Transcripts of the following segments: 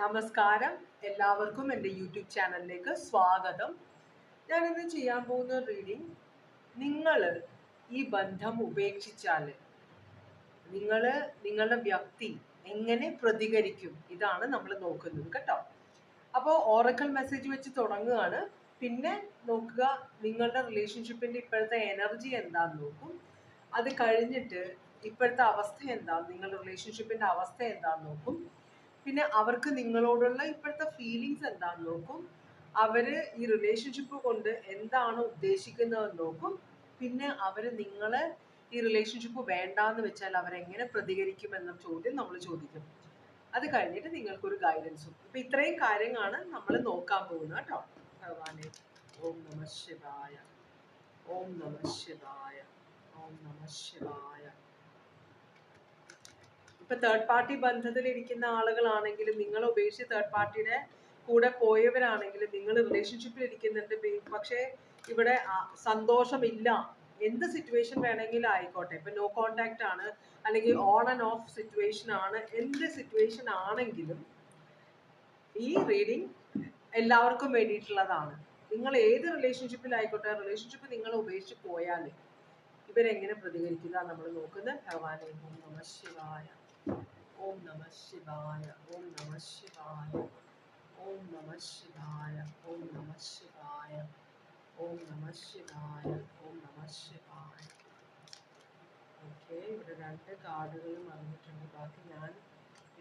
നമസ്കാരം. എല്ലാവർക്കും എന്റെ യൂട്യൂബ് ചാനലിലേക്ക് സ്വാഗതം. ഞാനിന്ന് ചെയ്യാൻ പോകുന്ന റീഡിങ് നിങ്ങൾ ഈ ബന്ധം ഉപേക്ഷിച്ചാൽ നിങ്ങൾ നിങ്ങളുടെ വ്യക്തി എങ്ങനെ പ്രതികരിക്കും? ഇതാണ് നമ്മൾ നോക്കുന്നത് കേട്ടോ. അപ്പോൾ ഓറക്കൽ മെസ്സേജ് വെച്ച് തുടങ്ങുകയാണ്. പിന്നെ നോക്കുക നിങ്ങളുടെ റിലേഷൻഷിപ്പിന്റെ ഇപ്പോഴത്തെ എനർജി എന്താന്ന് നോക്കും. അത് കഴിഞ്ഞിട്ട് ഇപ്പോഴത്തെ അവസ്ഥ എന്താ? നിങ്ങളുടെ റിലേഷൻഷിപ്പിന്റെ അവസ്ഥ എന്താന്ന് നോക്കും. പിന്നെ അവർക്ക് നിങ്ങളോടുള്ള ഇപ്പോഴത്തെ ഫീലിങ്സ് എന്താണെന്ന് നോക്കും. അവർ ഈ റിലേഷൻഷിപ്പ് കൊണ്ട് എന്താണ് ഉദ്ദേശിക്കുന്നതെന്ന് നോക്കും. പിന്നെ അവർ നിങ്ങളെ ഈ റിലേഷൻഷിപ്പ് വേണ്ടാന്ന് വെച്ചാൽ അവരെങ്ങനെ പ്രതികരിക്കും എന്ന ചോദ്യം നമ്മൾ ചോദിക്കും. അത് കഴിഞ്ഞിട്ട് നിങ്ങൾക്കൊരു ഗൈഡൻസും അപ്പം ഇത്രയും കാര്യങ്ങളാണ് നമ്മൾ നോക്കാൻ പോകുന്നത് കേട്ടോ. ഭഗവാനെ ഓം നമ ശിവായ. ഓം നമ ശിവായ. ഓം നമ ശിവായ. ഇപ്പൊ തേർഡ് പാർട്ടി ബന്ധത്തിലിരിക്കുന്ന ആളുകളാണെങ്കിലും നിങ്ങൾ ഉപേക്ഷിച്ച് തേർഡ് പാർട്ടിയുടെ കൂടെ പോയവരാണെങ്കിലും നിങ്ങൾ റിലേഷൻഷിപ്പിൽ ഇരിക്കുന്നുണ്ട്. പക്ഷേ ഇവിടെ സന്തോഷമില്ല. എന്ത് സിറ്റുവേഷൻ വേണമെങ്കിലും ആയിക്കോട്ടെ. ഇപ്പൊ നോ കോണ്ടാക്ട് ആണ് അല്ലെങ്കിൽ ഓൺ ആൻഡ് ഓഫ് സിറ്റുവേഷൻ ആണ്. എന്ത് സിറ്റുവേഷൻ ആണെങ്കിലും ഈ റീഡിങ് എല്ലാവർക്കും വേണ്ടിയിട്ടുള്ളതാണ്. നിങ്ങൾ ഏത് റിലേഷൻഷിപ്പിലായിക്കോട്ടെ റിലേഷൻഷിപ്പ് നിങ്ങൾ ഉപേക്ഷിച്ച് പോയാൽ ഇവരെങ്ങനെ പ്രതികരിക്കുക നമ്മൾ നോക്കുന്നത്? ഭഗവാനെ നമ ശിവായ. ഓം നമ ശിവായ ഓം നമ ശിവായ ഓം നമ ശിവായ ഓം നമ ശിവായ ഓം നമ ശിവായ ഓം നമ ശിവായ ഓക്കെ ഇവിടെ രണ്ട് കാർഡുകൾ മറന്നിട്ടുണ്ട്. ബാക്കി ഞാൻ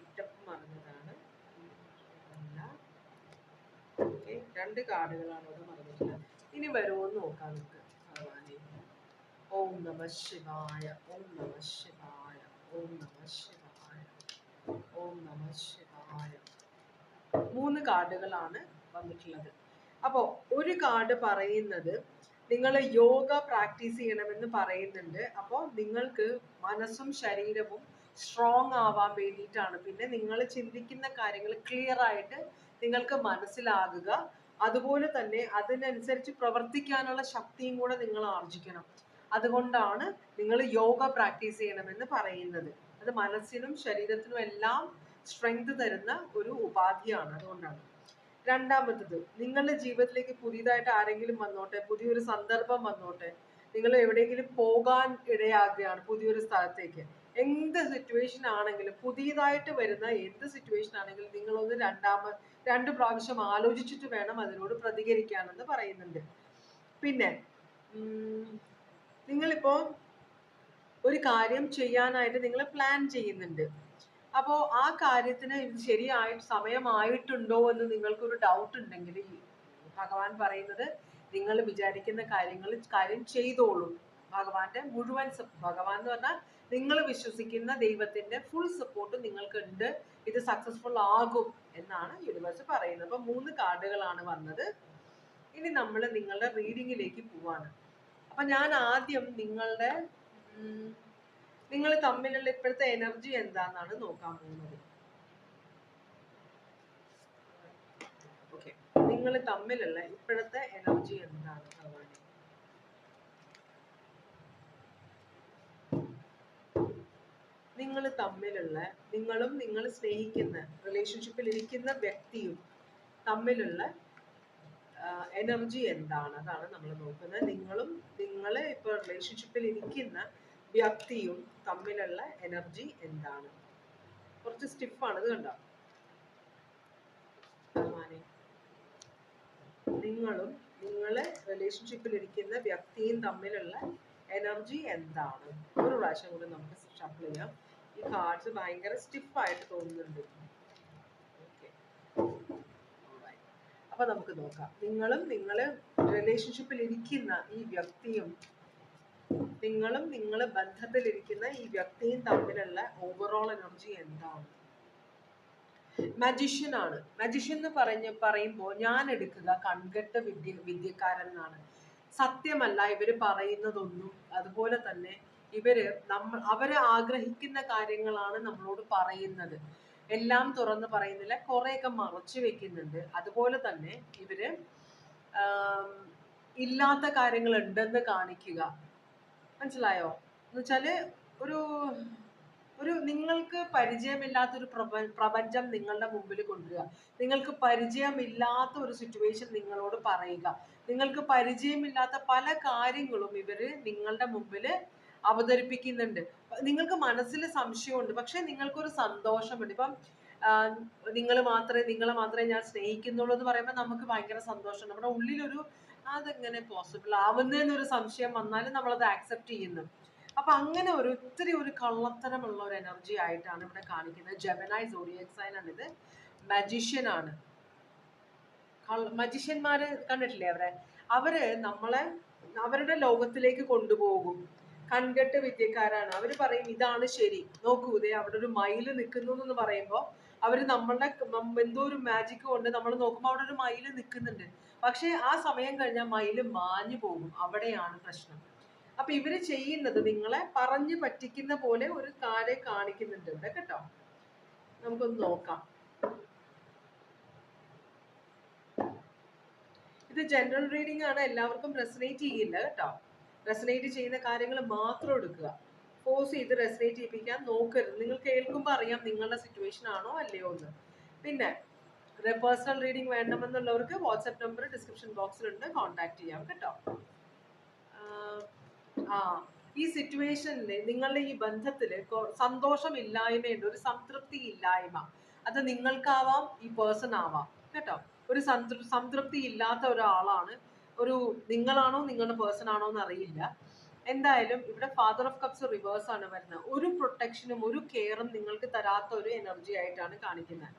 ഇട്ടപ്പം മറന്നതാണ്. അല്ല ഓക്കെ രണ്ട് കാർഡുകളാണ് ഇവിടെ മറന്നിട്ടുള്ളത്. ഇനി വരുമോന്ന് നോക്കാം നമുക്ക്. ഭഗവാനെ. ഓം നമ ശിവായ ഓം നമ ശിവായ ഓം നമ ശിവായ ഓം നമ ശിവായ. മൂന്ന് കാർഡുകളാണ് വന്നിട്ടുള്ളത്. അപ്പോൾ ഒരു കാർഡ് പറയുന്നത് നിങ്ങൾ യോഗ പ്രാക്ടീസ് ചെയ്യണമെന്ന് പറയുന്നുണ്ട്. അപ്പോൾ നിങ്ങൾക്ക് മനസ്സും ശരീരവും സ്ട്രോങ് ആവാൻ വേണ്ടിയിട്ടാണ്. പിന്നെ നിങ്ങൾ ചിന്തിക്കുന്ന കാര്യങ്ങൾ ക്ലിയർ ആയിട്ട് നിങ്ങൾക്ക് മനസ്സിലാകുക. അതുപോലെ തന്നെ അതിനനുസരിച്ച് പ്രവർത്തിക്കാനുള്ള ശക്തിയും കൂടെ നിങ്ങൾ ആർജിക്കണം. അതുകൊണ്ടാണ് നിങ്ങൾ യോഗ പ്രാക്ടീസ് ചെയ്യണമെന്ന് പറയുന്നത്. അത് മനസ്സിനും ശരീരത്തിനും എല്ലാം സ്ട്രെങ്ത് തരുന്ന ഒരു ഉപാധിയാണ് അതുകൊണ്ടാണ്. രണ്ടാമത്തത് നിങ്ങളുടെ ജീവിതത്തിലേക്ക് പുതിയതായിട്ട് ആരെങ്കിലും വന്നോട്ടെ പുതിയൊരു സന്ദർഭം വന്നോട്ടെ നിങ്ങൾ എവിടെയെങ്കിലും പോകാൻ ഇടയാകുകയാണ് പുതിയൊരു സ്ഥലത്തേക്ക്. എന്ത് സിറ്റുവേഷൻ ആണെങ്കിലും പുതിയതായിട്ട് വരുന്ന എന്ത് സിറ്റുവേഷൻ ആണെങ്കിലും നിങ്ങളൊന്ന് രണ്ടാമ രണ്ട് പ്രാവശ്യം ആലോചിച്ചിട്ട് വേണം അതിനോട് പ്രതികരിക്കാനെന്ന് പറയുന്നുണ്ട്. പിന്നെ ഉം, നിങ്ങളിപ്പോ ഒരു കാര്യം ചെയ്യാനായിട്ട് നിങ്ങൾ പ്ലാൻ ചെയ്യുന്നുണ്ട്. അപ്പോൾ ആ കാര്യത്തിന് ഇത് ശരിയായിട്ട് സമയമായിട്ടുണ്ടോ എന്ന് നിങ്ങൾക്കൊരു ഡൗട്ട് ഉണ്ടെങ്കിൽ ഭഗവാൻ പറയുന്നത് നിങ്ങൾ വിചാരിക്കുന്ന കാര്യങ്ങൾ കാര്യം ചെയ്തോളൂ. ഭഗവാന്റെ മുഴുവൻ ഭഗവാൻ എന്ന് പറഞ്ഞാൽ നിങ്ങൾ വിശ്വസിക്കുന്ന ദൈവത്തിന്റെ ഫുൾ സപ്പോർട്ട് നിങ്ങൾക്ക് ഉണ്ട് ഇത് സക്സസ്ഫുൾ ആകും എന്നാണ് യൂണിവേഴ്സ് പറയുന്നത്. അപ്പൊ മൂന്ന് കാർഡുകളാണ് വന്നത്. ഇനി നമ്മൾ നിങ്ങളുടെ റീഡിങ്ങിലേക്ക് പോവാണ്. അപ്പൊ ഞാൻ ആദ്യം നിങ്ങളുടെ നിങ്ങൾ തമ്മിലുള്ള ഇപ്പോഴത്തെ എനർജി എന്താണെന്നാണ് നോക്കാൻ പോകുന്നത്. ഓക്കെ നിങ്ങൾ തമ്മിലുള്ള ഇപ്പോഴത്തെ എനർജി എന്താണ്? നിങ്ങൾ തമ്മിലുള്ള നിങ്ങളും നിങ്ങൾ സ്നേഹിക്കുന്ന റിലേഷൻഷിപ്പിൽ ഇരിക്കുന്ന വ്യക്തിയും തമ്മിലുള്ള എനർജി എന്താണ്? അതാണ് നമ്മൾ നോക്കുന്നത്. നിങ്ങളും നിങ്ങളെ ഇപ്പോൾ റിലേഷൻഷിപ്പിൽ ഇരിക്കുന്ന വ്യക്തിയും തമ്മിലുള്ള എനർജി എന്താണ്? കുറച്ച് സ്റ്റിഫാണ് ഇത് കണ്ടോ? നിങ്ങളും നിങ്ങളെ റിലേഷൻഷിപ്പിൽ ഇരിക്കുന്ന വ്യക്തിയും തമ്മിലുള്ള എനർജി എന്താണ്? ഒരു പ്രാവശ്യം കൂടി നമുക്ക് ഷഫിൾ ചെയ്യാം. ഈ കാർഡ്സ് ഭയങ്കര സ്റ്റിഫായിട്ട് തോന്നുന്നുണ്ട്. അപ്പൊ നമുക്ക് നോക്കാം. നിങ്ങളും നിങ്ങളെ റിലേഷൻഷിപ്പിൽ ഇരിക്കുന്ന ഈ വ്യക്തിയും നിങ്ങളും നിങ്ങൾ ബന്ധത്തിലിരിക്കുന്ന ഈ വ്യക്തിയും തമ്മിലുള്ള ഓവറോൾ എനർജി എന്താണ്? മജിഷ്യൻ ആണ്. മജിഷ്യൻ എന്ന് പറഞ്ഞ് പറയുമ്പോൾ ഞാൻ എടുക്കുക കൺകെട്ട വിദ്യ വിദ്യക്കാരൻ എന്നാണ്. സത്യമല്ല ഇവർ പറയുന്നതൊന്നും അതുപോലെ തന്നെ ഇവർ നമ്മൾ അവർ ആഗ്രഹിക്കുന്ന കാര്യങ്ങളാണ് നമ്മളോട് പറയുന്നത്. എല്ലാം തുറന്ന് പറയുന്നില്ല കുറെയൊക്കെ മറച്ചു വെക്കുന്നുണ്ട്. അതുപോലെ തന്നെ ഇവർ ഇല്ലാത്ത കാര്യങ്ങൾ ഉണ്ടെന്ന് കാണിക്കുക. മനസ്സിലായോ? എന്ന് വെച്ചാൽ ഒരു ഒരു നിങ്ങൾക്ക് പരിചയമില്ലാത്തൊരു പ്രപ പ്രപഞ്ചം നിങ്ങളുടെ മുമ്പിൽ കൊണ്ടുവരിക. നിങ്ങൾക്ക് പരിചയമില്ലാത്ത ഒരു സിറ്റുവേഷൻ നിങ്ങളോട് പറയുക. നിങ്ങൾക്ക് പരിചയമില്ലാത്ത പല കാര്യങ്ങളും ഇവർ നിങ്ങളുടെ മുമ്പിൽ അവതരിപ്പിക്കുന്നുണ്ട്. നിങ്ങൾക്ക് മനസ്സിൽ സംശയമുണ്ട്. പക്ഷെ നിങ്ങൾക്കൊരു സന്തോഷമുണ്ട്. ഇപ്പം നിങ്ങൾ മാത്രമേ നിങ്ങളെ മാത്രമേ ഞാൻ സ്നേഹിക്കുന്നുള്ളൂ എന്ന് പറയുമ്പോൾ നമുക്ക് ഭയങ്കര സന്തോഷം നമ്മുടെ ഉള്ളിലൊരു അതെങ്ങനെ പോസിബിൾ ആവുന്നതെന്നൊരു സംശയം വന്നാലും നമ്മൾ അത് ആക്സെപ്റ്റ് ചെയ്യുന്നു. അപ്പൊ അങ്ങനെ ഒരു ഒത്തിരി ഒരു കള്ളത്തരമുള്ള ഒരു എനർജി ആയിട്ടാണ് ഇവിടെ കാണിക്കുന്നത്. ജെമനായി സോഡിയക് സൈൻ ആണ് ഇത് മജീഷ്യൻ ആണ് മജീഷ്യന്മാര് കണ്ടിട്ടില്ലേ അവരെ? അവർ നമ്മളെ അവരുടെ ലോകത്തിലേക്ക് കൊണ്ടുപോകും. കൺകെട്ട് വിദ്യക്കാരാണ്. അവർ പറയും ഇതാണ് ശരി. നോക്കൂ ഇതേ അവിടെ ഒരു മയിൽ നിൽക്കുന്നു എന്ന് പറയുമ്പോൾ അവർ നമ്മളുടെ എന്തോ ഒരു മാജിക് കൊണ്ട് നമ്മൾ നോക്കുമ്പോൾ അവിടെ ഒരു മയിൽ നിൽക്കുന്നുണ്ട് പക്ഷേ ആ സമയം കഴിഞ്ഞാൽ മയിൽ മാഞ്ഞു പോകും. അവിടെയാണ് പ്രശ്നം. അപ്പൊ ഇവർ ചെയ്യുന്നത് നിങ്ങളെ പറഞ്ഞു പറ്റിക്കുന്ന പോലെ ഒരു കാര്യം കാണിക്കുന്നുണ്ട് ഇവിടെ കേട്ടോ. നമുക്കൊന്ന് നോക്കാം. ഇത് ജനറൽ റീഡിംഗ് ആണ്. എല്ലാവർക്കും റെസനേറ്റ് ചെയ്യില്ല കേട്ടോ. റെസനേറ്റ് ചെയ്യുന്ന കാര്യങ്ങൾ മാത്രം എടുക്കുക. ഫോഴ്സ് ചെയ്ത് റെസനേറ്റ് ചെയ്യിപ്പിക്കാൻ നോക്കരുത്. നിങ്ങൾ കേൾക്കുമ്പോൾ അറിയാം നിങ്ങളുടെ സിറ്റുവേഷൻ ആണോ അല്ലയോ എന്ന്. പിന്നെ പേഴ്സണൽ റീഡിംഗ് വേണമെന്നുള്ളവർക്ക് വാട്സാപ്പ് നമ്പർ ഡിസ്ക്രിപ്ഷൻ ബോക്സിലുണ്ട് കോൺടാക്ട് ചെയ്യാം കേട്ടോ. ആ ഈ സിറ്റുവേഷനിൽ നിങ്ങളുടെ ഈ ബന്ധത്തിൽ സന്തോഷമില്ലായ്മയുണ്ട്. ഒരു സംതൃപ്തി ഇല്ലായ്മ അത് നിങ്ങൾക്കാവാം ഈ പേഴ്സൺ ആവാം. കേട്ടോ? ഒരു സംതൃപ്തി ഇല്ലാത്ത ഒരാളാണ്. ഒരു നിങ്ങളാണോ നിങ്ങളുടെ പേഴ്സൺ ആണോ എന്ന് അറിയില്ല. എന്തായാലും ഇവിടെ ഫാദർ ഓഫ് കപ്സ് റിവേഴ്സ് ആണ് വരുന്നത്. ഒരു പ്രൊട്ടക്ഷനും ഒരു കെയറും നിങ്ങൾക്ക് തരാത്ത ഒരു എനർജി ആയിട്ടാണ് കാണിക്കുന്നത്.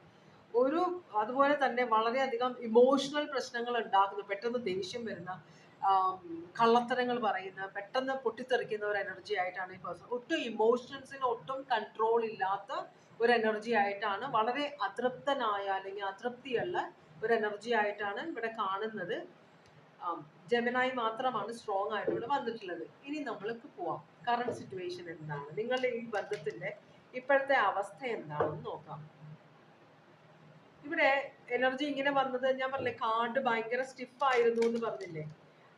ഒരു അതുപോലെ തന്നെ വളരെയധികം ഇമോഷണൽ പ്രശ്നങ്ങൾ ഉണ്ടാക്കുന്ന. പെട്ടെന്ന് ദേഷ്യം വരുന്ന കള്ളത്തരങ്ങൾ പറയുന്ന പെട്ടെന്ന് പൊട്ടിത്തെറിക്കുന്ന ഒരു എനർജി ആയിട്ടാണ് ഈ പേഴ്സൺ ഒട്ടും ഇമോഷൻസിന് ഒട്ടും കൺട്രോൾ ഇല്ലാത്ത ഒരു എനർജി ആയിട്ടാണ് വളരെ അതൃപ്തനായ അല്ലെങ്കിൽ അതൃപ്തിയുള്ള ഒരു എനർജി ആയിട്ടാണ് ഇവിടെ കാണുന്നത്. ജെമിനായി മാത്രമാണ് സ്ട്രോങ് ആയിട്ട് ഇവിടെ വന്നിട്ടുള്ളത്. ഇനി നമ്മൾക്ക് പോവാം. കറണ്ട് സിറ്റുവേഷൻ എന്താണ്? നിങ്ങളുടെ ഈ ബന്ധത്തിന്റെ ഇപ്പോഴത്തെ അവസ്ഥ എന്താണെന്ന് നോക്കാം. ഇവിടെ എനർജി ഇങ്ങനെ വന്നത് ഞാൻ പറഞ്ഞില്ലേ കാർഡ് ഭയങ്കര സ്റ്റിഫ് ആയിരുന്നു എന്ന് പറഞ്ഞില്ലേ?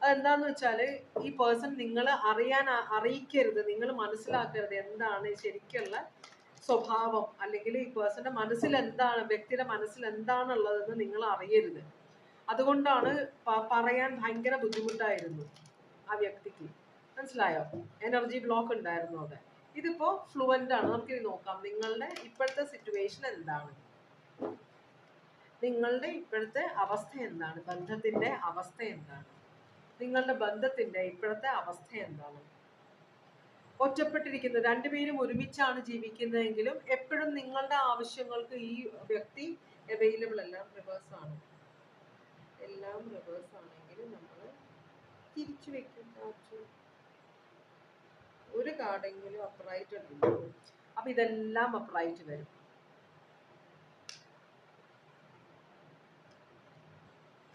അതെന്താന്ന് വെച്ചാൽ ഈ പേഴ്സൺ നിങ്ങൾ അറിയാൻ അറിയിക്കരുത് നിങ്ങൾ മനസ്സിലാക്കരുത് എന്താണ് ശരിക്കുള്ള സ്വഭാവം. അല്ലെങ്കിൽ ഈ പേഴ്സന്റെ മനസ്സിൽ എന്താണ് വ്യക്തിയുടെ മനസ്സിൽ എന്താണുള്ളതെന്ന് നിങ്ങൾ അറിയരുത്. അതുകൊണ്ടാണ് പറയാൻ ഭയങ്കര ബുദ്ധിമുട്ടായിരുന്നു ആ വ്യക്തിക്ക്. മനസ്സിലായോ? എനർജി ബ്ലോക്ക് ഉണ്ടായിരുന്നു അവിടെ. ഇതിപ്പോ ഫ്ലുവന്റ് ആണ്. നമുക്കിനി നോക്കാം. നിങ്ങളുടെ ഇപ്പോഴത്തെ സിറ്റുവേഷൻ എന്താണ്? നിങ്ങളുടെ ഇപ്പോഴത്തെ അവസ്ഥ എന്താണ്? ബന്ധത്തിന്റെ അവസ്ഥ എന്താണ്? നിങ്ങളുടെ ബന്ധത്തിന്റെ ഇപ്പോഴത്തെ അവസ്ഥ എന്താണ്? ഒറ്റപ്പെട്ടിരിക്കുന്നു രണ്ടുപേരും ഒരുമിച്ചാണ് ജീവിക്കുന്നതെങ്കിലും എപ്പോഴും നിങ്ങളുടെ ആവശ്യങ്ങൾക്ക് ഈ വ്യക്തി അവൈലബിൾ അല്ല. റിവേഴ്സ് ആണ്. എല്ലാം റിവേഴ്സ് ആണെങ്കിൽ നമ്മൾ തിരിച്ചു വെക്കും. കാറ്റ് ഒരു കാർഡെങ്കിലും അപ്രൈറ്റ് ഉണ്ടാവും അപ്പൊ ഇതെല്ലാം അപ്രൈറ്റ് വരും.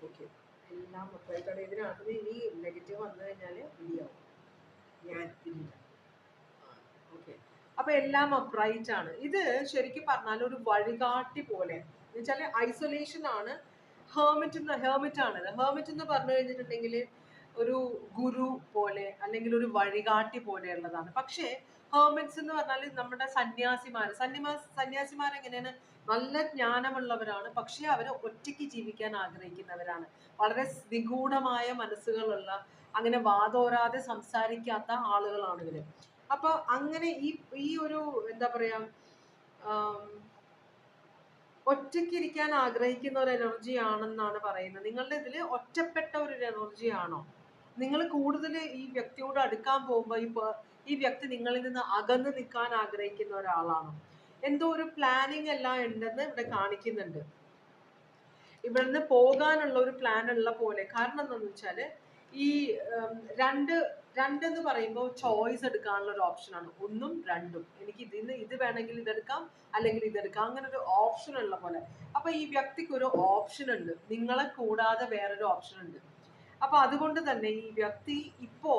ഓക്കെ എല്ലാം അപ്രൈറ്റ് ആണ്. ഇതിനകത്ത് ഇനി നെഗറ്റീവ് വന്നു കഴിഞ്ഞാൽ ഇടിയാവും. ഞാൻ ഇല്ല ഓക്കെ അപ്പൊ എല്ലാം അപ്രൈറ്റ് ആണ്. ഇത് ശരിക്കും പറഞ്ഞാൽ ഒരു വഴികാട്ടി പോലെ. എന്ന് എന്നുവെച്ചാൽ ഐസൊലേഷൻ ആണ് ഹേർമിറ്റ് എന്ന് ഹേർമിറ്റ് ആണ്. ഹേർമിറ്റ് എന്ന് പറഞ്ഞു കഴിഞ്ഞിട്ടുണ്ടെങ്കിൽ ഒരു ഗുരു പോലെ അല്ലെങ്കിൽ ഒരു വഴികാട്ടി പോലെയുള്ളതാണ്. പക്ഷേ ഹേർമിറ്റ്സ് എന്ന് പറഞ്ഞാൽ നമ്മുടെ സന്യാസിമാർ സന്യമാ സന്യാസിമാർ എങ്ങനെയാണ്? നല്ല ജ്ഞാനമുള്ളവരാണ്. പക്ഷേ അവർ ഒറ്റയ്ക്ക് ജീവിക്കാൻ ആഗ്രഹിക്കുന്നവരാണ്. വളരെ നിഗൂഢമായ മനസ്സുകളുള്ള അങ്ങനെ വാതോരാതെ സംസാരിക്കാത്ത ആളുകളാണ് ഇവർ. അപ്പൊ അങ്ങനെ ഈ ഈ ഒരു എന്താ പറയാ ആം, ഒറ്റയ്ക്ക് ഇരിക്കാൻ ആഗ്രഹിക്കുന്ന ഒരു എനർജി ആണെന്നാണ് പറയുന്നത്. നിങ്ങളുടെ ഇതിൽ ഒറ്റപ്പെട്ട ഒരു എനർജി ആണോ? നിങ്ങൾ കൂടുതൽ ഈ വ്യക്തിയോട് അടുക്കാൻ പോകുമ്പോൾ ഈ ഈ വ്യക്തി നിങ്ങളിൽ നിന്ന് അകന്ന് നിൽക്കാൻ ആഗ്രഹിക്കുന്ന ഒരാളാണോ? എന്തോ ഒരു പ്ലാനിങ് എല്ലാം ഉണ്ടെന്ന് ഇവിടെ കാണിക്കുന്നുണ്ട്. ഇവിടുന്ന് പോകാനുള്ള ഒരു പ്ലാൻ ഉള്ള പോലെ. കാരണം എന്താണെന്ന് വെച്ചാൽ ഈ ഉം, രണ്ട് രണ്ടെന്ന് പറയുമ്പോൾ ചോയ്സ് എടുക്കാനുള്ള ഒരു ഓപ്ഷനാണ് ഒന്നും രണ്ടും. എനിക്ക് ഇതിന്ന് ഇത് വേണമെങ്കിൽ ഇതെടുക്കാം അല്ലെങ്കിൽ ഇതെടുക്കാം. അങ്ങനെ ഒരു ഓപ്ഷൻ ഉള്ള പോലെ. അപ്പൊ ഈ വ്യക്തിക്ക് ഒരു ഓപ്ഷൻ ഉണ്ട്. നിങ്ങളെ കൂടാതെ വേറൊരു ഓപ്ഷൻ ഉണ്ട്. അപ്പൊ അതുകൊണ്ട് തന്നെ ഈ വ്യക്തി ഇപ്പോ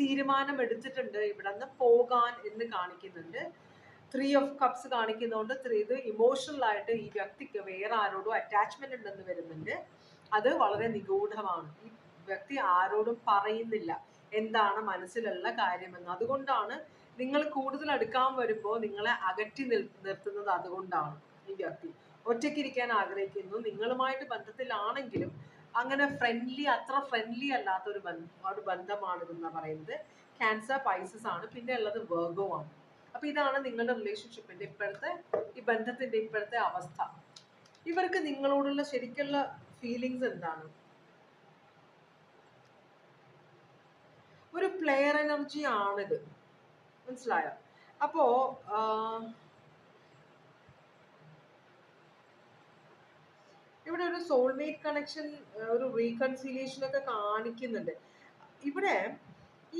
തീരുമാനമെടുത്തിട്ടുണ്ട് ഇവിടെ നിന്ന് പോകാൻ എന്ന് കാണിക്കുന്നുണ്ട്. ത്രീ ഓഫ് കപ്സ് കാണിക്കുന്നതുകൊണ്ട് ത്രീ ഇത് ഇമോഷണൽ ആയിട്ട് ഈ വ്യക്തിക്ക് വേറെ ആരോടും അറ്റാച്ച്മെന്റ് ഉണ്ടെന്ന് വരുന്നുണ്ട്. അത് വളരെ നിഗൂഢമാണ്. ഈ വ്യക്തി ആരോടും പറയുന്നില്ല. എന്താണ് മനസ്സിലുള്ള കാര്യമെന്ന്. അതുകൊണ്ടാണ് നിങ്ങൾ കൂടുതൽ അടുക്കാൻ വരുമ്പോൾ നിങ്ങളെ അകറ്റി നിൽ നിർത്തുന്നത് അതുകൊണ്ടാണ്. ഈ വ്യക്തി ഒറ്റയ്ക്കിരിക്കാൻ ആഗ്രഹിക്കുന്നു. നിങ്ങളുമായിട്ട് ബന്ധത്തിലാണെങ്കിലും അങ്ങനെ ഫ്രണ്ട്ലി അത്ര ഫ്രണ്ട്ലി അല്ലാത്ത ഒരു ബന്ധം ഒരു ബന്ധമാണ് ഇതെന്ന് പറയുന്നത്. ക്യാൻസർ പൈസസ് ആണ്. പിന്നെ ഉള്ളത് വേഗവും ആണ് അപ്പൊ ഇതാണ് നിങ്ങളുടെ റിലേഷൻഷിപ്പിന്റെ ഇപ്പോഴത്തെ ഈ ബന്ധത്തിന്റെ ഇപ്പോഴത്തെ അവസ്ഥ. ഇവർക്ക് നിങ്ങളോടുള്ള ശരിക്കുള്ള ഫീലിങ്സ് എന്താണ്? ഒരു പ്ലെയർ എനർജി ആണിത്. മനസ്സിലായോ? അപ്പോ ഇവിടെ ഒരു സോൾമേറ്റ് കണക്ഷൻ ഒരു റീകൺസിലിയേഷൻ ഒക്കെ കാണിക്കുന്നുണ്ട്. ഇവിടെ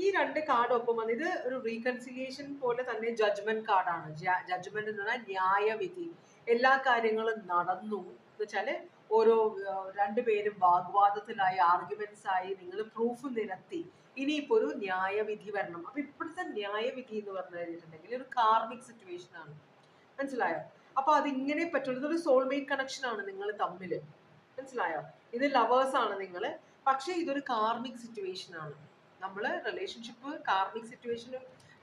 ഈ രണ്ട് കാർഡ് ഒപ്പം വന്ന് ഇത് ഒരു റീകൺസിലിയേഷൻ പോലെ തന്നെ ജഡ്ജ്മെന്റ് കാർഡാണ് ജഡ്ജ്മെന്റ് എന്ന് പറഞ്ഞാൽ ന്യായവിധി. എല്ലാ കാര്യങ്ങളും നടന്നു എന്ന് വെച്ചാൽ ഓരോ രണ്ട് രണ്ടുപേരും വാഗ്വാദത്തിലായി ആർഗ്യുമെന്റ്സ് ആയി നിങ്ങൾ പ്രൂഫ് നിരത്തി ഇനിയിപ്പോ ഒരു ന്യായവിധി വരണം. അപ്പൊ ഇപ്പോഴത്തെ ന്യായവിധി എന്ന് പറഞ്ഞു കഴിഞ്ഞിട്ടുണ്ടെങ്കിൽ ഒരു കാർമിക് സിറ്റുവേഷൻ ആണ്. മനസ്സിലായോ? അപ്പൊ അത് ഇങ്ങനെ പറ്റുള്ളൂ ഇതൊരു സോൾമേറ്റ് കണക്ഷൻ ആണ് നിങ്ങൾ തമ്മിൽ മനസ്സിലായോ? ഇത് ലവേഴ്സ് ആണ് നിങ്ങൾ. പക്ഷേ ഇതൊരു കാർമിക് സിറ്റുവേഷൻ ആണ്. നമ്മൾ റിലേഷൻഷിപ്പ് കാർമിക് സിറ്റുവേഷൻ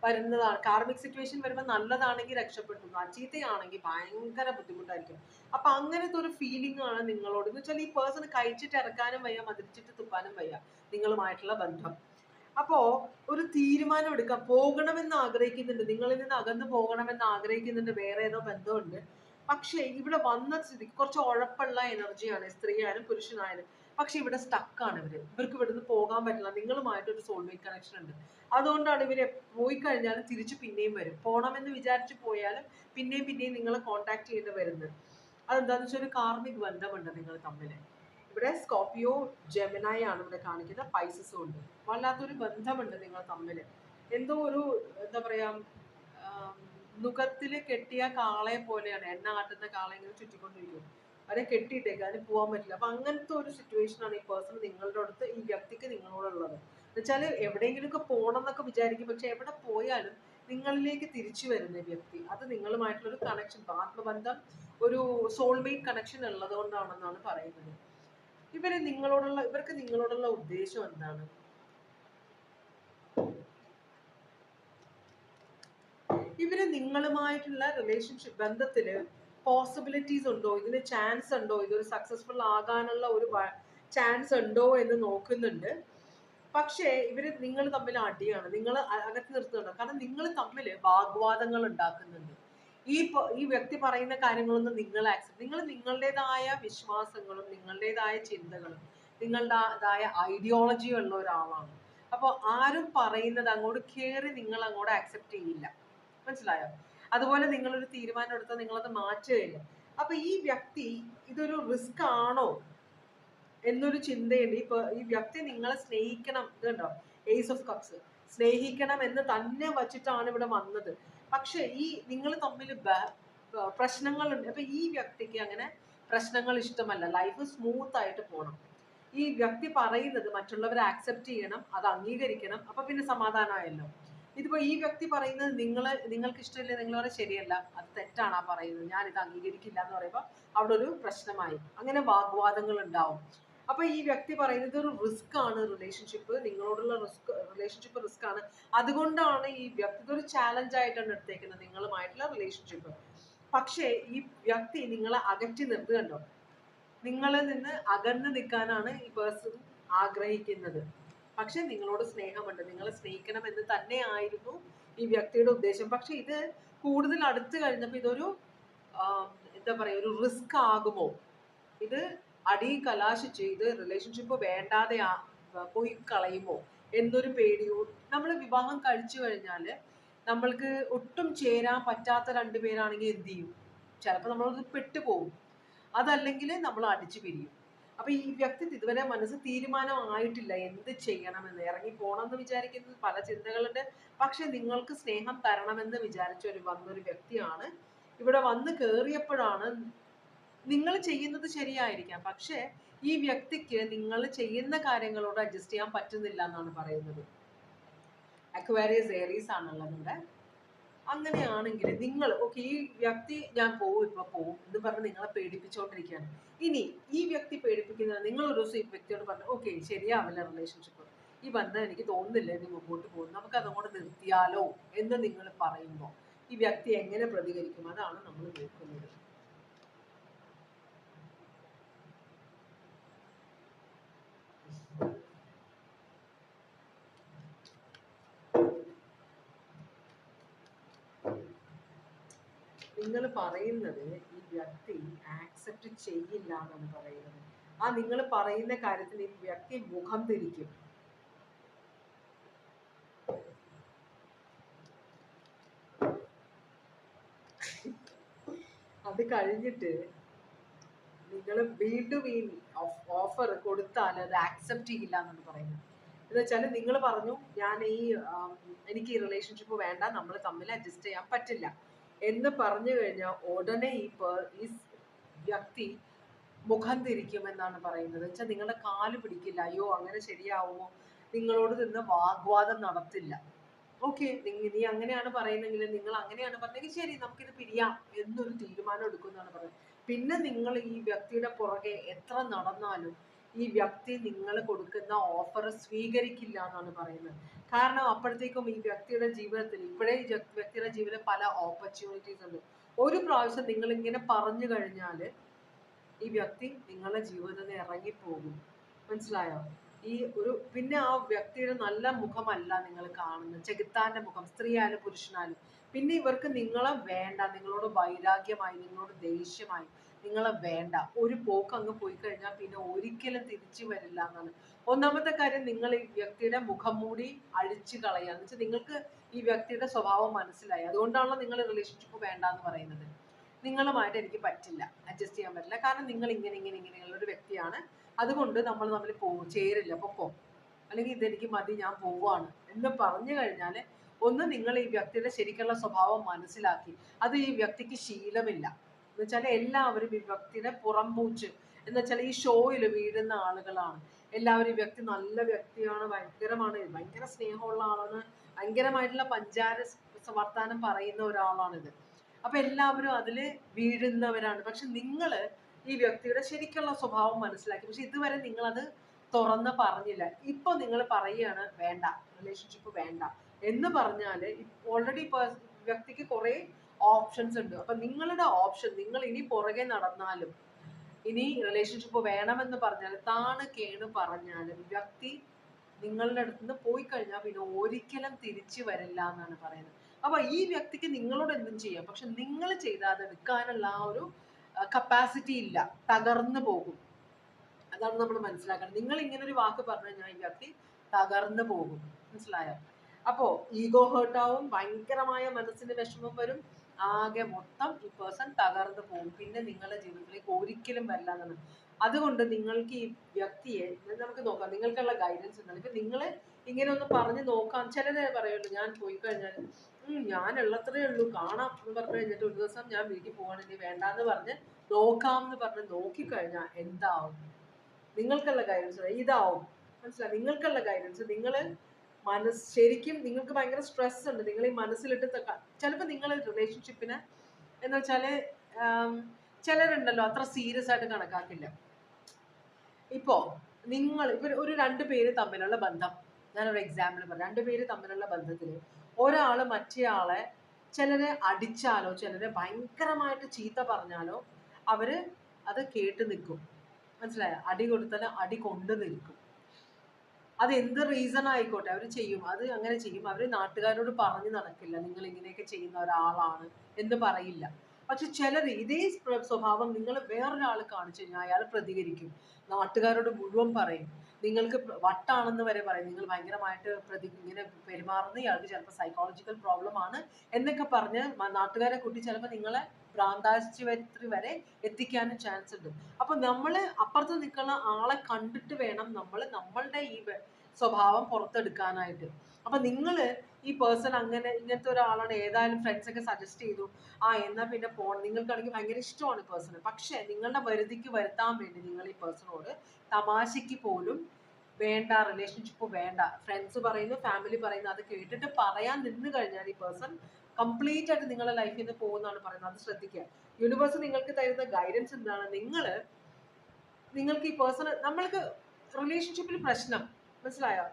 വരുന്നതാണ്. കാർമിക് സിറ്റുവേഷൻ വരുമ്പോൾ നല്ലതാണെങ്കിൽ രക്ഷപ്പെട്ടു. ചീത്തയാണെങ്കിൽ ഭയങ്കര ബുദ്ധിമുട്ടായിരിക്കും. അപ്പൊ അങ്ങനത്തെ ഒരു ഫീലിംഗ് ആണ് നിങ്ങളോട്. എന്ന് വെച്ചാൽ ഈ പേഴ്സൺ കഴിച്ചിട്ട് ഇറക്കാനും വയ്യ മതിരിച്ചിട്ട് തുപ്പാനും വയ്യ നിങ്ങളുമായിട്ടുള്ള ബന്ധം. അപ്പോ ഒരു തീരുമാനം എടുക്കാം. പോകണമെന്ന് ആഗ്രഹിക്കുന്നുണ്ട്. നിങ്ങളിൽ നിന്ന് അകന്നു പോകണമെന്ന് ആഗ്രഹിക്കുന്നുണ്ട്. വേറെ ഏതോ ബന്ധമുണ്ട്. പക്ഷേ ഇവിടെ വന്ന സ്ഥിതി കുറച്ച് ഉഴപ്പുള്ള എനർജിയാണ് സ്ത്രീയായാലും പുരുഷനായാലും. പക്ഷെ ഇവിടെ ആണ് ഇവർ. ഇവർക്ക് ഇവിടുന്ന് പോകാൻ പറ്റില്ല. നിങ്ങളുമായിട്ട് ഒരു സോൾമേറ്റ് കണക്ഷൻ ഉണ്ട്. അതുകൊണ്ടാണ് ഇവർ പോയി കഴിഞ്ഞാൽ തിരിച്ച് പിന്നെയും വരും. പോണമെന്ന് വിചാരിച്ച് പോയാലും പിന്നെയും പിന്നെയും നിങ്ങളെ കോണ്ടാക്ട് ചെയ്യേണ്ടി വരുന്നത്. അതെന്താന്ന് വെച്ചാൽ ഒരു കാർമിക് ബന്ധമുണ്ട് നിങ്ങൾ തമ്മിൽ ഇവിടെ സ്കോപ്പിയോ ജെമിനായി ആണ് ഇവിടെ കാണിക്കുന്നത്. പൈസസും ഉണ്ട്. വല്ലാത്തൊരു ബന്ധമുണ്ട് നിങ്ങൾ തമ്മിൽ എന്തോ ഒരു എന്താ പറയാ ആം, നുകത്തിൽ കെട്ടിയ കാളയെ പോലെയാണ്. എണ്ണ ആട്ടുന്ന കാള ഇങ്ങനെ ചുറ്റിക്കൊണ്ടിരിക്കും. അവരെ കെട്ടിയിട്ടേക്ക് അതിന് പോകാൻ പറ്റില്ല. അപ്പൊ അങ്ങനത്തെ ഒരു സിറ്റുവേഷൻ ആണ് ഈ പേഴ്സൺ നിങ്ങളുടെ അടുത്ത് ഈ വ്യക്തിക്ക് നിങ്ങളോടുള്ളത്. എന്നുവെച്ചാൽ എവിടെയെങ്കിലുമൊക്കെ പോകണം എന്നൊക്കെ വിചാരിക്കും. പക്ഷെ എവിടെ പോയാലും നിങ്ങളിലേക്ക് തിരിച്ചു വരുന്ന വ്യക്തി അത് നിങ്ങളുമായിട്ടുള്ള ഒരു കണക്ഷൻ ആത്മബന്ധം ഒരു സോൾമേറ്റ് കണക്ഷൻ ഉള്ളത് കൊണ്ടാണെന്നാണ് പറയുന്നത്. ഇവർ നിങ്ങളോടുള്ള ഇവർക്ക് നിങ്ങളോടുള്ള ഉദ്ദേശം എന്താണ്? ഇവർ നിങ്ങളുമായിട്ടുള്ള റിലേഷൻഷിപ്പ് ബന്ധത്തിൽ പോസിബിലിറ്റീസ് ഉണ്ടോ? ഇതിന് ചാൻസ് ഉണ്ടോ? ഇതൊരു സക്സസ്ഫുൾ ആകാനുള്ള ഒരു ചാൻസ് ഉണ്ടോ എന്ന് നോക്കുന്നുണ്ട്. പക്ഷേ ഇവർ നിങ്ങൾ തമ്മിൽ അടിയാണ്. നിങ്ങൾ അകത്ത് നിർത്തുന്നുണ്ട്. കാരണം നിങ്ങൾ തമ്മിൽ വാഗ്വാദങ്ങൾ ഉണ്ടാക്കുന്നുണ്ട്. ഈ ഈ വ്യക്തി പറയുന്ന കാര്യങ്ങളൊന്നും നിങ്ങൾ ആക്സെപ്റ്റ് നിങ്ങൾ നിങ്ങളുടേതായ വിശ്വാസങ്ങളും നിങ്ങളുടേതായ ചിന്തകളും നിങ്ങളുടേതായ ഐഡിയോളജിയും ഉള്ള ഒരാളാണ്. അപ്പോൾ ആരും പറയുന്നത് അങ്ങോട്ട് കയറി നിങ്ങൾ അങ്ങോട്ട് ആക്സെപ്റ്റ് ചെയ്യില്ല. മനസ്സിലായോ? അതുപോലെ നിങ്ങളൊരു തീരുമാനം എടുത്താൽ നിങ്ങളത് മാറ്റുകയില്ല. അപ്പൊ ഈ വ്യക്തി ഇതൊരു റിസ്ക് ആണോ എന്നൊരു ചിന്തയുണ്ട്. ഇപ്പൊ ഈ വ്യക്തി നിങ്ങളെ സ്നേഹിക്കണം ഇതുണ്ടോ? ഏസ് ഓഫ് കപ്സ് സ്നേഹിക്കണം എന്ന് തന്നെ വച്ചിട്ടാണ് ഇവിടെ വന്നത്. പക്ഷെ ഈ നിങ്ങൾ തമ്മിൽ പ്രശ്നങ്ങളുണ്ട്. അപ്പൊ ഈ വ്യക്തിക്ക് അങ്ങനെ പ്രശ്നങ്ങൾ ഇഷ്ടമല്ല. ലൈഫ് സ്മൂത്ത് ആയിട്ട് പോകണം ഈ വ്യക്തി പറയുന്നത് മറ്റുള്ളവരെ ആക്സെപ്റ്റ് ചെയ്യണം അത് അംഗീകരിക്കണം. അപ്പൊ പിന്നെ സമാധാനമായല്ലോ. ഇതിപ്പോ ഈ വ്യക്തി പറയുന്നത് നിങ്ങളെ നിങ്ങൾക്ക് ഇഷ്ടമില്ല നിങ്ങൾ പറയും ശരിയല്ല അത് തെറ്റാണ് ആ പറയുന്നത്. ഞാൻ ഇത് അംഗീകരിക്കില്ല എന്ന് പറയുമ്പോൾ അവിടെ ഒരു പ്രശ്നമായി. അങ്ങനെ വാഗ്വാദങ്ങൾ ഉണ്ടാവും. അപ്പൊ ഈ വ്യക്തി പറയുന്നത് ഒരു റിസ്ക് ആണ് റിലേഷൻഷിപ്പ് നിങ്ങളോടുള്ള റിസ്ക് റിലേഷൻഷിപ്പ് റിസ്ക് ആണ്. അതുകൊണ്ടാണ് ഈ വ്യക്തി ഒരു ചാലഞ്ച് ആയിട്ടാണ് എടുത്തേക്കുന്നത് നിങ്ങളുമായിട്ടുള്ള റിലേഷൻഷിപ്പ് പക്ഷേ ഈ വ്യക്തി നിങ്ങളെ അകറ്റി നിർത്തുകണ്ടോ നിങ്ങളിൽ നിന്ന് അകന്ന് നിൽക്കാനാണ് ഈ പേഴ്സൺ ആഗ്രഹിക്കുന്നത്. പക്ഷെ നിങ്ങളോട് സ്നേഹമുണ്ട്. നിങ്ങളെ സ്നേഹിക്കണമെന്ന് തന്നെ ആയിരുന്നു ഈ വ്യക്തിയുടെ ഉദ്ദേശം. പക്ഷെ ഇത് കൂടുതൽ അടുത്ത് കഴിഞ്ഞപ്പോൾ ഇതൊരു എന്താ പറയാ ഒരു റിസ്ക് ആകുമോ? ഇത് അടി കലാശിച്ച് ഇത് റിലേഷൻഷിപ്പ് വേണ്ടാതെ പോയി കളയുമോ എന്നൊരു പേടിയോ? നമ്മൾ വിവാഹം കഴിച്ചു കഴിഞ്ഞാൽ നമ്മൾക്ക് ഒട്ടും ചേരാൻ പറ്റാത്ത രണ്ടുപേരാണെങ്കിൽ എന്ത് ചെയ്യും? ചിലപ്പോൾ നമ്മളത് പെട്ടുപോകും. അതല്ലെങ്കിൽ നമ്മൾ അടിച്ചു പിരിയും. അപ്പൊ ഈ വ്യക്തി ഇതുവരെ മനസ്സ് തീരുമാനം ആയിട്ടില്ല എന്ത് ചെയ്യണമെന്ന്? ഇറങ്ങി പോകണമെന്ന് വിചാരിക്കുന്നത് പല ചിന്തകളുണ്ട്. പക്ഷെ നിങ്ങൾക്ക് സ്നേഹം തരണമെന്ന് വിചാരിച്ച ഒരു വന്നൊരു വ്യക്തിയാണ്. ഇവിടെ വന്ന് കയറിയപ്പോഴാണ് നിങ്ങൾ ചെയ്യുന്നത് ശരിയായിരിക്കാം. പക്ഷെ ഈ വ്യക്തിക്ക് നിങ്ങൾ ചെയ്യുന്ന കാര്യങ്ങളോട് അഡ്ജസ്റ്റ് ചെയ്യാൻ പറ്റുന്നില്ല എന്നാണ് പറയുന്നത്. അക്വാരിയസ് ഏറീസ് ആണുള്ളത് ഇവിടെ. അങ്ങനെയാണെങ്കിൽ നിങ്ങൾ ഓക്കെ ഈ വ്യക്തി ഞാൻ പോവും ഇപ്പൊ പോവും എന്ന് പറഞ്ഞ് നിങ്ങളെ പേടിപ്പിച്ചുകൊണ്ടിരിക്കുകയാണ് ഇനി ഈ വ്യക്തി പേടിപ്പിക്കുന്ന നിങ്ങൾ ഒരു ദിവസം ഈ വ്യക്തിയോട് പറഞ്ഞു ഓക്കെ ശരിയാവില്ല റിലേഷൻഷിപ്പ് ഈ ബന്ധം എനിക്ക് തോന്നുന്നില്ല ഇനി മുമ്പോട്ട് പോകും. നമുക്ക് അതുകൊണ്ട് നിർത്തിയാലോ എന്ന് നിങ്ങൾ പറയുമ്പോൾ ഈ വ്യക്തി എങ്ങനെ പ്രതികരിക്കും? അതാണ് നമ്മൾ നോക്കുന്നത്. നിങ്ങൾ പറയുന്നത് ഈ വ്യക്തി ആക്സെപ്റ്റ് ചെയ്യില്ല എന്നാണ് പറയുന്നത്. ആ നിങ്ങൾ പറയുന്ന കാര്യത്തിൽ ഈ വ്യക്തി മുഖം തിരിക്കും. അത് കഴിഞ്ഞിട്ട് നിങ്ങൾ വീണ്ടും ഈ ഓഫർ കൊടുത്താൽ അത് ആക്സെപ്റ്റ് ചെയ്യില്ല എന്നാണ് പറയുന്നത്. എന്ന് വെച്ചാൽ നിങ്ങൾ പറഞ്ഞു ഞാൻ ഈ എനിക്ക് ഈ റിലേഷൻഷിപ്പ് വേണ്ട നമ്മൾ തമ്മിൽ അഡ്ജസ്റ്റ് ചെയ്യാൻ പറ്റില്ല. എന്ന് പറഞ്ഞു കഴിഞ്ഞാൽ ഉടനെ ഈ പേർ ഈ വ്യക്തി മുഖം തിരിക്കുമെന്നാണ് പറയുന്നത്. വെച്ചാൽ നിങ്ങളുടെ കാൽ പിടിക്കില്ല. അയ്യോ അങ്ങനെ ശരിയാവുമോ? നിങ്ങളോട് നിന്ന് വാഗ്വാദം നടത്തില്ല. ഓക്കെ നീ അങ്ങനെയാണ് പറയുന്നെങ്കിൽ നിങ്ങൾ അങ്ങനെയാണ് പറഞ്ഞെങ്കിൽ ശരി നമുക്കിത് പിരിയാം എന്നൊരു തീരുമാനം എടുക്കുമെന്നാണ് പറയുന്നത്. പിന്നെ നിങ്ങൾ ഈ വ്യക്തിയുടെ പുറകെ എത്ര നടന്നാലും ഈ വ്യക്തി നിങ്ങൾ കൊടുക്കുന്ന ഓഫർ സ്വീകരിക്കില്ല എന്നാണ് പറയുന്നത്. കാരണം അപ്പോഴത്തേക്കും ഈ വ്യക്തിയുടെ ജീവിതത്തിൽ ഇവിടെ ഈ വ്യ- വ്യക്തിയുടെ ജീവിതത്തിൽ പല ഓപ്പർച്യൂണിറ്റീസ് ഉണ്ട്. ഒരു പ്രാവശ്യം നിങ്ങൾ ഇങ്ങനെ പറഞ്ഞു കഴിഞ്ഞാൽ ഈ വ്യക്തി നിങ്ങളുടെ ജീവിതത്തിൽ നിന്ന് ഇറങ്ങിപ്പോകും. മനസ്സിലായോ? ഈ ഒരു പിന്നെ ആ വ്യക്തിയുടെ നല്ല മുഖമല്ല നിങ്ങൾ കാണുന്നത്. ചെകുത്താന്റെ മുഖം സ്ത്രീ ആയാലും പുരുഷനായാലും. പിന്നെ ഇവർക്ക് നിങ്ങളെ വേണ്ട നിങ്ങളോട് വൈരാഗ്യമായി നിങ്ങളോട് ദേഷ്യമായി. നിങ്ങളെ വേണ്ട. ഒരു പോക്ക് അങ്ങ് പോയി കഴിഞ്ഞാൽ പിന്നെ ഒരിക്കലും തിരിച്ചു വരില്ല എന്നാണ്. ഒന്നാമത്തെ കാര്യം നിങ്ങൾ ഈ വ്യക്തിയുടെ മുഖം മൂടി അഴിച്ചു കളയുക. എന്ന് വെച്ചാൽ നിങ്ങൾക്ക് ഈ വ്യക്തിയുടെ സ്വഭാവം മനസ്സിലായി. അതുകൊണ്ടാണല്ലോ നിങ്ങൾ റിലേഷൻഷിപ്പ് വേണ്ട എന്ന് പറയുന്നത്. നിങ്ങളുമായിട്ട് എനിക്ക് പറ്റില്ല. അഡ്ജസ്റ്റ് ചെയ്യാൻ പറ്റില്ല. കാരണം നിങ്ങൾ ഇങ്ങനെ ഇങ്ങനെ ഇങ്ങനെയുള്ള ഒരു വ്യക്തിയാണ്. അതുകൊണ്ട് നമ്മൾ തമ്മിൽ പോകും ചേരില്ല. പൊക്കോ അല്ലെങ്കിൽ ഇതെനിക്ക് മതി ഞാൻ പോവാണ്. എന്ന് പറഞ്ഞു കഴിഞ്ഞാൽ ഒന്ന് നിങ്ങൾ ഈ വ്യക്തിയുടെ ശരിക്കുള്ള സ്വഭാവം മനസ്സിലാക്കി. അത് ഈ വ്യക്തിക്ക് ശീലമില്ല. എന്ന് വെച്ചാൽ എല്ലാവരും ഈ വ്യക്തിയുടെ പുറംപൂച്ച് എന്ന് വെച്ചാൽ ഈ ഷോയിൽ വീഴുന്ന ആളുകളാണ്. എല്ലാവരും ഈ വ്യക്തി നല്ല വ്യക്തിയാണ് ഭയങ്കരമാണ് ഭയങ്കര സ്നേഹമുള്ള ആളാണ് ഭയങ്കരമായിട്ടുള്ള പഞ്ചാര വർത്താനം പറയുന്ന ഒരാളാണിത്. അപ്പൊ എല്ലാവരും അതിൽ വീഴുന്നവരാണ്. പക്ഷെ നിങ്ങൾ ഈ വ്യക്തിയുടെ ശരിക്കുള്ള സ്വഭാവം മനസ്സിലാക്കി. പക്ഷെ ഇതുവരെ നിങ്ങൾ അത് തുറന്ന് പറഞ്ഞില്ല. ഇപ്പൊ നിങ്ങൾ പറയുകയാണ് വേണ്ട റിലേഷൻഷിപ്പ് വേണ്ട. എന്ന് പറഞ്ഞാൽ ഓൾറെഡി വ്യക്തിക്ക് കുറെ ഓപ്ഷൻസ് ഉണ്ട്. അപ്പൊ നിങ്ങളുടെ ഓപ്ഷൻ നിങ്ങൾ ഇനി പുറകെ നടന്നാലും ഇനി റിലേഷൻഷിപ്പ് വേണമെന്ന് പറഞ്ഞാൽ താണ് കേണ് പറഞ്ഞാലും വ്യക്തി നിങ്ങളുടെ അടുത്ത് നിന്ന് പോയി കഴിഞ്ഞാൽ പിന്നെ ഒരിക്കലും തിരിച്ചു വരില്ല എന്നാണ് പറയുന്നത്. അപ്പൊ ഈ വ്യക്തിക്ക് നിങ്ങളോട് എന്തും ചെയ്യാം. പക്ഷെ നിങ്ങൾ എടുക്കാനുള്ള ആ ഒരു കപ്പാസിറ്റി ഇല്ല. തകർന്നു പോകും. അതാണ് നമ്മൾ മനസ്സിലാക്കണം നിങ്ങൾ ഇങ്ങനെ ഒരു വാക്ക് പറഞ്ഞു കഴിഞ്ഞാൽ ഈ വ്യക്തി തകർന്നു പോകും. മനസ്സിലായോ? അപ്പോ ഈഗോ ഹേർട്ടാവും ഭയങ്കരമായ മനസ്സിന് വിഷമം വരും. ആകെ മൊത്തം ഈ പേഴ്സൺ തകർന്നു പോകും. പിന്നെ നിങ്ങളുടെ ജീവിതത്തിലേക്ക് ഒരിക്കലും വരില്ല അതുകൊണ്ട് നിങ്ങൾക്ക് ഈ വ്യക്തിയെ നമുക്ക് നോക്കാം. നിങ്ങൾക്കുള്ള ഗൈഡൻസ് എന്താണ്? ഇപ്പൊ നിങ്ങൾ ഇങ്ങനെ ഒന്ന് പറഞ്ഞ് നോക്കാം. ചിലരെ പറയുള്ളൂ ഞാൻ പോയി കഴിഞ്ഞാൽ ഞാൻ ഉള്ളത്രേ ഉള്ളൂ. കാണാം എന്ന് പറഞ്ഞു കഴിഞ്ഞിട്ട് ഒരു ദിവസം ഞാൻ വീട്ടിൽ പോവാണ്. ഇനി വേണ്ടാന്ന് പറഞ്ഞ് നോക്കാം എന്ന് പറഞ്ഞ് നോക്കിക്കഴിഞ്ഞാൽ എന്താവും? നിങ്ങൾക്കുള്ള ഗൈഡൻസ് ഇതാവും. മനസ്സിലായി? നിങ്ങൾക്കുള്ള ഗൈഡൻസ് നിങ്ങൾ മനസ് ശരിക്കും നിങ്ങൾക്ക് ഭയങ്കര സ്ട്രെസ് ഉണ്ട്. നിങ്ങൾ ഈ മനസ്സിലിട്ട് ചിലപ്പോൾ നിങ്ങൾ റിലേഷൻഷിപ്പിന് എന്ന് വെച്ചാൽ ചിലരുണ്ടല്ലോ അത്ര സീരിയസ് ആയിട്ട് കണക്കാക്കില്ല. ഇപ്പോ നിങ്ങൾ ഇപ്പൊ ഒരു രണ്ട് പേര് തമ്മിലുള്ള ബന്ധം. ഞാനൊരു എക്സാമ്പിൾ പറയാം. രണ്ട് പേര് തമ്മിലുള്ള ബന്ധത്തിൽ ഒരാൾ മറ്റേ ആളെ ചിലരെ അടിച്ചാലോ ചിലരെ ഭയങ്കരമായിട്ട് ചീത്ത പറഞ്ഞാലോ അവർ അത് കേട്ട് നിൽക്കും. മനസ്സിലായോ? അടി കൊടുത്താലും അടി കൊണ്ട് നിൽക്കും. അത് എന്ത് റീസൺ ആയിക്കോട്ടെ അവർ ചെയ്യും. അത് അങ്ങനെ ചെയ്യും. അവർ നാട്ടുകാരോട് പറഞ്ഞു നടക്കില്ല നിങ്ങൾ ഇങ്ങനെയൊക്കെ ചെയ്യുന്ന ഒരാളാണ് എന്ന് പറയില്ല. പക്ഷെ ചിലർ ഇതേ സ്വഭാവം നിങ്ങൾ വേറൊരാൾ കാണിച്ചു കഴിഞ്ഞാൽ അയാൾ പ്രതികരിക്കും. നാട്ടുകാരോട് മുഴുവൻ പറയും. നിങ്ങൾക്ക് വട്ടാണെന്ന് വരെ പറയും. നിങ്ങൾ ഭയങ്കരമായിട്ട് പ്രതി ഇങ്ങനെ പെരുമാറുന്ന ഇയാൾക്ക് ചിലപ്പോൾ സൈക്കോളജിക്കൽ പ്രോബ്ലം ആണ് എന്നൊക്കെ പറഞ്ഞ് നാട്ടുകാരെ കുട്ടി ചിലപ്പോൾ നിങ്ങളെ ഭ്രാന്താശുപത്രി വരെ എത്തിക്കാനും ചാൻസ് ഉണ്ട്. അപ്പൊ നമ്മൾ അപ്പുറത്ത് നിൽക്കുന്ന ആളെ കണ്ടിട്ട് വേണം നമ്മൾ നമ്മളുടെ ഈ സ്വഭാവം പുറത്തെടുക്കാനായിട്ട്. അപ്പൊ നിങ്ങൾ ഈ പേഴ്സൺ അങ്ങനെ ഇങ്ങനത്തെ ഒരാളാണ് ഏതായാലും ഫ്രണ്ട്സ് ഒക്കെ സജസ്റ്റ് ചെയ്തു. ആ എന്നാ പിന്നെ പോണം നിങ്ങൾക്കാണെങ്കിൽ ഭയങ്കര ഇഷ്ടമാണ് പേഴ്സൺ പക്ഷെ നിങ്ങളുടെ വരുതിക്ക് വരുത്താൻ വേണ്ടി നിങ്ങൾ ഈ പേഴ്സണോട് തമാശയ്ക്ക് പോലും വേണ്ട റിലേഷൻഷിപ്പ് വേണ്ട. ഫ്രണ്ട്സ് പറയുന്നു ഫാമിലി പറയുന്നു അത് കേട്ടിട്ട് പറയാൻ നിന്ന് കഴിഞ്ഞാൽ ഈ പേഴ്സൺ കംപ്ലീറ്റ് ആയിട്ട് നിങ്ങളുടെ ലൈഫിൽ നിന്ന് പോകുന്നതാണ് പറയുന്നത്. അത് ശ്രദ്ധിക്കുക. യൂണിവേഴ്സ് നിങ്ങൾക്ക് തരുന്ന ഗൈഡൻസ് എന്താണ്? നിങ്ങൾ നിങ്ങൾക്ക് ഈ പേഴ്സണൽ നമ്മൾക്ക് റിലേഷൻഷിപ്പിൽ പ്രശ്നം. മനസ്സിലായോ?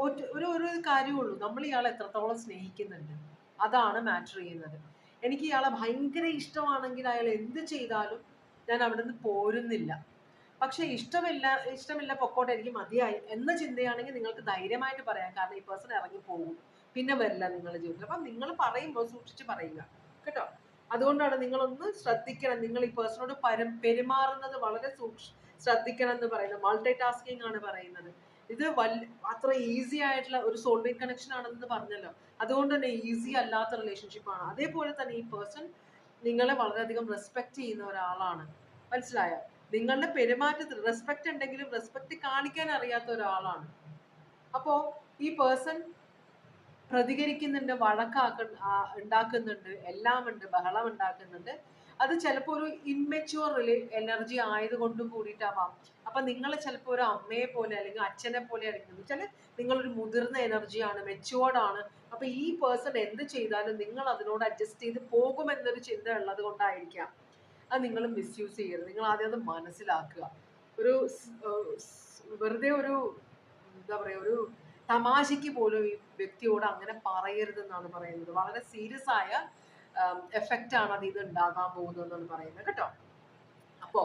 ഒരു ഒരു കാര്യമുള്ളൂ. നമ്മൾ ഇയാളെ എത്രത്തോളം സ്നേഹിക്കുന്നുണ്ട്. അതാണ് മാറ്റർ ചെയ്യുന്നത്. എനിക്ക് ഇയാളെ ഭയങ്കര ഇഷ്ടമാണെങ്കിൽ അയാൾ എന്ത് ചെയ്താലും ഞാൻ അവിടെ നിന്ന് പോരുന്നില്ല. പക്ഷേ ഇഷ്ടമില്ല ഇഷ്ടമില്ല പൊക്കോട്ടെ എനിക്ക് മതിയായി എന്ന ചിന്തയാണെങ്കിൽ നിങ്ങൾക്ക് ധൈര്യമായിട്ട് പറയാം. കാരണം ഈ പേഴ്സൺ ഇറങ്ങി പോകും. പിന്നെ വരില്ല നിങ്ങളുടെ ജീവിതത്തിൽ. അപ്പം നിങ്ങൾ പറയുമ്പോൾ സൂക്ഷിച്ച് പറയുക. കേട്ടോ? അതുകൊണ്ടാണ് നിങ്ങളൊന്ന് ശ്രദ്ധിക്കണം. നിങ്ങൾ ഈ പേഴ്സണോട് പരം പെരുമാറുന്നത് വളരെ സൂക്ഷ ശ്രദ്ധിക്കണം എന്ന് പറയുന്നത്. മൾട്ടി ടാസ്കിങ് ആണ് പറയുന്നത്. ഇത് വൽ അത്ര ഈസി ആയിട്ടുള്ള ഒരു സോൾമേറ്റ് കണക്ഷൻ ആണെന്ന് പറഞ്ഞല്ലോ. അതുകൊണ്ട് തന്നെ ഈസി അല്ലാത്ത റിലേഷൻഷിപ്പ് ആണ്. അതേപോലെ തന്നെ ഈ പേഴ്സൺ നിങ്ങളെ വളരെയധികം റെസ്പെക്ട് ചെയ്യുന്ന ഒരാളാണ്. മനസ്സിലായോ? നിങ്ങളുടെ പെരുമാറ്റത്തിൽ റെസ്പെക്ട് ഉണ്ടെങ്കിലും റെസ്പെക്ട് കാണിക്കാൻ അറിയാത്ത ഒരാളാണ്. അപ്പോൾ ഈ പേഴ്സൺ പ്രതികരിക്കുന്നുണ്ട് വഴക്കാക്ക ഉണ്ടാക്കുന്നുണ്ട് എല്ലാം ഉണ്ട് ബഹളം ഉണ്ടാക്കുന്നുണ്ട് അത് ചിലപ്പോൾ ഒരു ഇൻമെച്യൂർ എനർജി ആയതുകൊണ്ടും കൂടിയിട്ടാവാം. അപ്പൊ നിങ്ങൾ ചിലപ്പോൾ ഒരു അമ്മയെ പോലെ അല്ലെങ്കിൽ അച്ഛനെ പോലെ ആയിരിക്കും. വെച്ചാൽ നിങ്ങളൊരു മുതിർന്ന എനർജിയാണ് മെച്ചുവേർഡ് ആണ്. അപ്പൊ ഈ പേഴ്സൺ എന്ത് ചെയ്താലും നിങ്ങൾ അതിനോട് അഡ്ജസ്റ്റ് ചെയ്ത് പോകുമെന്നൊരു ചിന്ത ഉള്ളത് കൊണ്ടായിരിക്കാം. അത് നിങ്ങൾ മിസ്യൂസ് ചെയ്യരുത്. നിങ്ങൾ ആദ്യം അത് മനസ്സിലാക്കുക. ഒരു വെറുതെ ഒരു എന്താ പറയാ ഒരു തമാശയ്ക്ക് പോലും ഈ വ്യക്തിയോട് അങ്ങനെ പറയരുതെന്നാണ് പറയുന്നത്. വളരെ സീരിയസ് ആയ എഫക്റ്റ് ആണ് അത് ഇത് ഉണ്ടാകാൻ പോകുന്നതെന്നാണ് പറയുന്നത് കേട്ടോ. അപ്പോ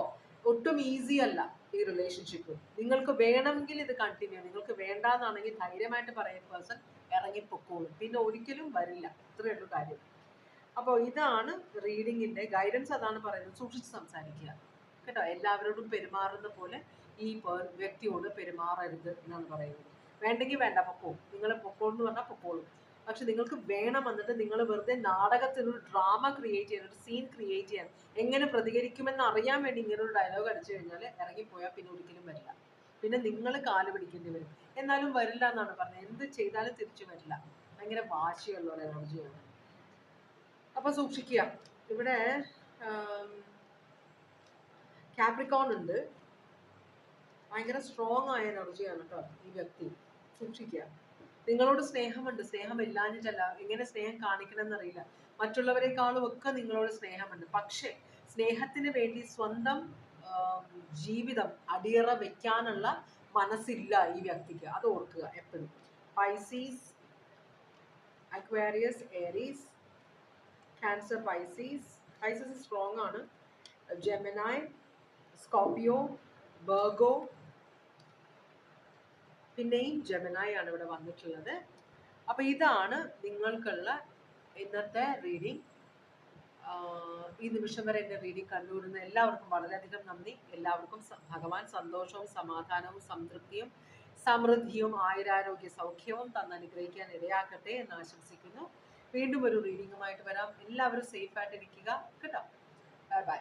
ഒട്ടും ഈസി അല്ല ഈ റിലേഷൻഷിപ്പ് നിങ്ങൾക്ക് വേണമെങ്കിൽ ഇത് കണ്ടിന്യൂ നിങ്ങൾക്ക് വേണ്ടാന്നാണെങ്കിൽ ധൈര്യമായിട്ട് പറയുന്ന പേഴ്സൺ ഇറങ്ങിപ്പോക്കോളും. പിന്നെ ഒരിക്കലും വരില്ല. ഇത്രയേ ഉള്ളൂ കാര്യം. അപ്പോൾ ഇതാണ് റീഡിങ്ങിന്റെ ഗൈഡൻസ് അതാണ് പറയുന്നത്. സൂക്ഷിച്ച് സംസാരിക്കുക. കേട്ടോ? എല്ലാവരോടും പെരുമാറുന്ന പോലെ ഈ വ്യക്തിയോട് പെരുമാറരുത് എന്നാണ് പറയുന്നത്. വേണ്ടെങ്കിൽ വേണ്ട പൊക്കോ നിങ്ങൾ പൊക്കോൾ എന്ന് പറഞ്ഞാൽ പൊക്കോളും പക്ഷെ നിങ്ങൾക്ക് വേണം എന്നിട്ട് നിങ്ങൾ വെറുതെ നാടകത്തിൽ ഒരു ഡ്രാമ ക്രിയേറ്റ് ചെയ്യാൻ ഒരു സീൻ ക്രിയേറ്റ് ചെയ്യാൻ എങ്ങനെ പ്രതികരിക്കുമെന്ന് അറിയാൻ വേണ്ടി ഇങ്ങനെ ഒരു ഡയലോഗ് അടിച്ചു കഴിഞ്ഞാൽ ഇറങ്ങിപ്പോയാൽ പിന്നെ ഒരിക്കലും വരില്ല. പിന്നെ നിങ്ങൾ കാൽ പിടിക്കേണ്ടി വരും. എന്നാലും വരില്ല എന്നാണ് പറഞ്ഞത്. എന്ത് ചെയ്താലും തിരിച്ചു വരില്ല. ഭയങ്കര വാശിയുള്ള ഒരു എനർജിയാണ് അപ്പൊ സൂക്ഷിക്കുക. ഇവിടെ കാപ്രിക്കോൺ ഉണ്ട്. ഭയങ്കര സ്ട്രോങ് ആയ എനർജിയാണ് കേട്ടോ ഈ വ്യക്തി. സൂക്ഷിക്കുക. നിങ്ങളോട് സ്നേഹമുണ്ട്. സ്നേഹം ഇല്ലാഞ്ഞിട്ടല്ല. എങ്ങനെ സ്നേഹം കാണിക്കണം എന്നറിയില്ല മറ്റുള്ളവരെക്കാളും ഒക്കെ നിങ്ങളോട് സ്നേഹമുണ്ട്. പക്ഷേ സ്നേഹത്തിന് വേണ്ടി സ്വന്തം ജീവിതം അടിയറ വെക്കാനുള്ള മനസ്സില്ല ഈ വ്യക്തിക്ക്. അത് ഓർക്കുക എപ്പോഴും. Pisces Aquarius Aries cancer Pisces Pisces strong ആണ്. ജെമനായ് സ്കോപ്പിയോ ബർഗോ പിന്നെയും ജെമിനായി ആണ് ഇവിടെ വന്നിട്ടുള്ളത്. അപ്പൊ ഇതാണ് നിങ്ങൾക്കുള്ള ഇന്നത്തെ റീഡിംഗ് ഈ നിമിഷം വരെ എന്റെ റീഡിംഗ് കണ്ടുവരുന്ന എല്ലാവർക്കും വളരെയധികം നന്ദി. എല്ലാവർക്കും ഭഗവാൻ സന്തോഷവും സമാധാനവും സംതൃപ്തിയും സമൃദ്ധിയും ആയുരാരോഗ്യ സൗഖ്യവും തന്ന് അനുഗ്രഹിക്കാൻ ഇടയാക്കട്ടെ എന്ന് ആശംസിക്കുന്നു. വീണ്ടും ഒരു റീഡിങ്ങുമായിട്ട് വരാം. എല്ലാവരും സേഫ് ആയിട്ട് ഇരിക്കുക കേട്ടോ. Bye bye